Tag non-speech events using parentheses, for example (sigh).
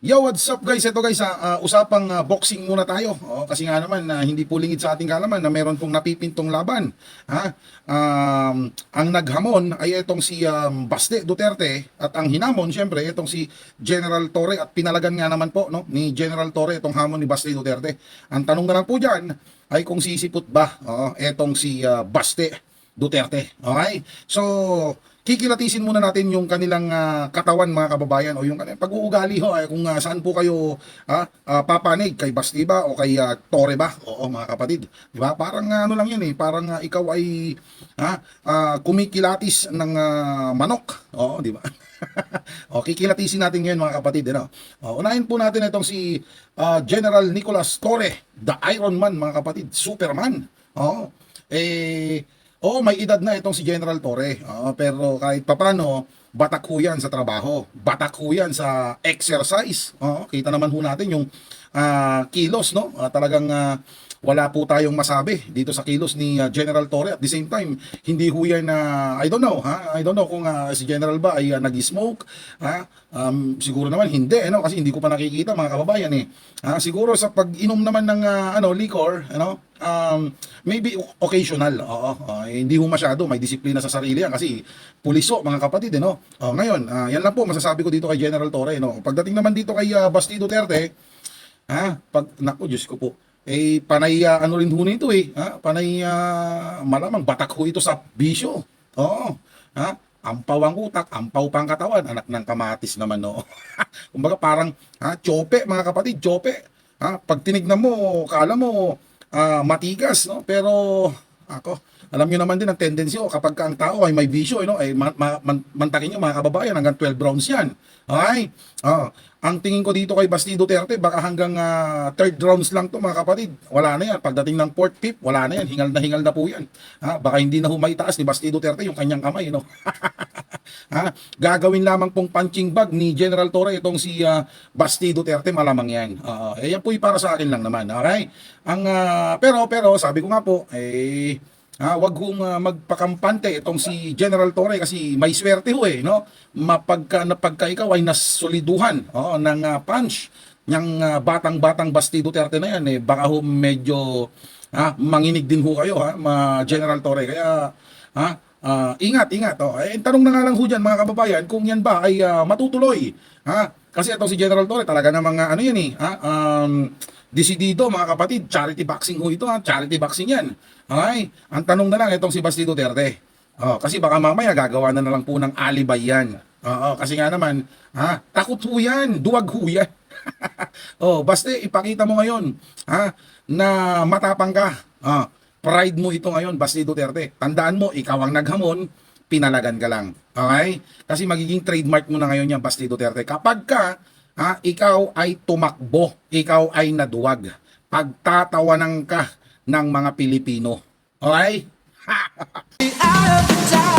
Yo, what's up guys? Ito guys, ah, usapang ah, boxing muna tayo. Oh, kasi nga naman, na hindi pulingid sa ating kalaman na meron pong napipintong laban. Ha? Um, ang naghamon ay itong si um, Baste Duterte at ang hinamon, syempre, itong si General Torre at pinalagan nga naman po no, ni General Torre itong hamon ni Baste Duterte. Ang tanong na lang po dyan ay kung sisipot ba oh, itong si ah, Baste Duterte. Okay? So, kikilatisin muna natin yung kanilang ah, katawan mga kababayan o yung pag-uugali ho ay kung ah, saan po kayo ah, ah, papanig kay Basti ba o kay ah, Tore ba? Oo mga kapatid. Di ba? Parang ah, ano lang yun eh, parang ah, ikaw ay ah, ah, kumikilatis ng ah, manok. Oo, di ba? (laughs) o, kikilatisin natin ngayon mga kapatid. Ano? O, unahin po natin itong si ah, General Nicolas Torre, the Iron Man mga kapatid, Superman. Oo. Eh, Oo, may edad na itong si General Torre. Oo, pero kahit papano, batak ho yan sa trabaho. Batak ho yan sa exercise. Oo, kita naman ho natin yung ah, kilos, no? Ah, talagang ah, wala po tayong masabi dito sa kilos ni ah, General Torre. At the same time, hindi ho yan na, I don't know, ha? I don't know kung ah, si General ba ay ah, nag-smoke, ha? Um, siguro naman hindi, ano? Kasi hindi ko pa nakikita mga kababayan eh. Ah, siguro sa pag-inom naman ng ah, ano, liquor, ano? Um, maybe occasional. Oo, ah, hindi ho masyado, may disiplina sa sarili yan kasi puliso mga kapatid, eh, no? Oh, ngayon, ah, yan lang po masasabi ko dito kay General Torre, no? Pagdating naman dito kay ah, Basti Duterte, ha? Pag naku, Diyos ko po. Eh panay ah, ano rin ho nito eh, ha? Panay ah, malamang batak ho ito sa bisyo. Oo. Ha? Ampaw ang utak, ampaw pang katawan, anak ng kamatis naman no. (laughs) Kumbaga parang ha, tsope mga kapatid, tsope. Ha? Pag tinignan mo, kala mo ah, matigas no, pero ako alam niyo naman din ang tendency oh, kapag ka ang tao ay may bisyo, eh, no, ay man, ma- man- mantakin niyo mga kababayan hanggang 12 rounds yan. Okay? Oh, ang tingin ko dito kay Basti Duterte, baka hanggang ah, third rounds lang to mga kapatid. Wala na yan. Pagdating ng fourth, fifth, wala na yan. Hingal na hingal na po yan. Ha? Baka hindi na humaitaas ni Basti Duterte yung kanyang kamay. No? (laughs) ha? Gagawin lamang pong punching bag ni General Torre itong si ah, Basti Duterte, malamang yan. Oo. eh, yan po para sa akin lang naman. Okay? Ang, ah, pero, pero, sabi ko nga po, eh, Ah, wag kong ah, magpakampante itong si General Torre kasi may swerte ho eh, no? Mapagka napagka ikaw ay nasoliduhan oh, ng ah, punch ng ah, batang-batang Basti Duterte na yan eh, baka ho medyo ah, manginig din ho kayo ha, ma General Torre. Kaya ha, ah, ingat, ingat. Oh. Eh, tanong na nga lang ho dyan mga kababayan kung yan ba ay ah, matutuloy. Ha? Kasi itong si General Torre talaga namang ah, ano yan eh, ha? Um, Desidido mga kapatid, charity boxing ho ito ha, charity boxing yan. Okay? Ang tanong na lang itong si Basti Duterte. Oh, kasi baka mamaya gagawa na, na lang po ng alibay yan. Oo, kasi nga naman, ha, takot ho yan, duwag ho yan. (laughs) oh, basta ipakita mo ngayon, ha, na matapang ka. Ah, pride mo ito ngayon, Basti Duterte. Tandaan mo, ikaw ang naghamon, pinalagan ka lang. Okay? Kasi magiging trademark mo na ngayon yan, Basti Duterte. Kapag ka, ha, ikaw ay tumakbo, ikaw ay naduwag, pagtatawanan ka ng mga Pilipino. Okay? (laughs)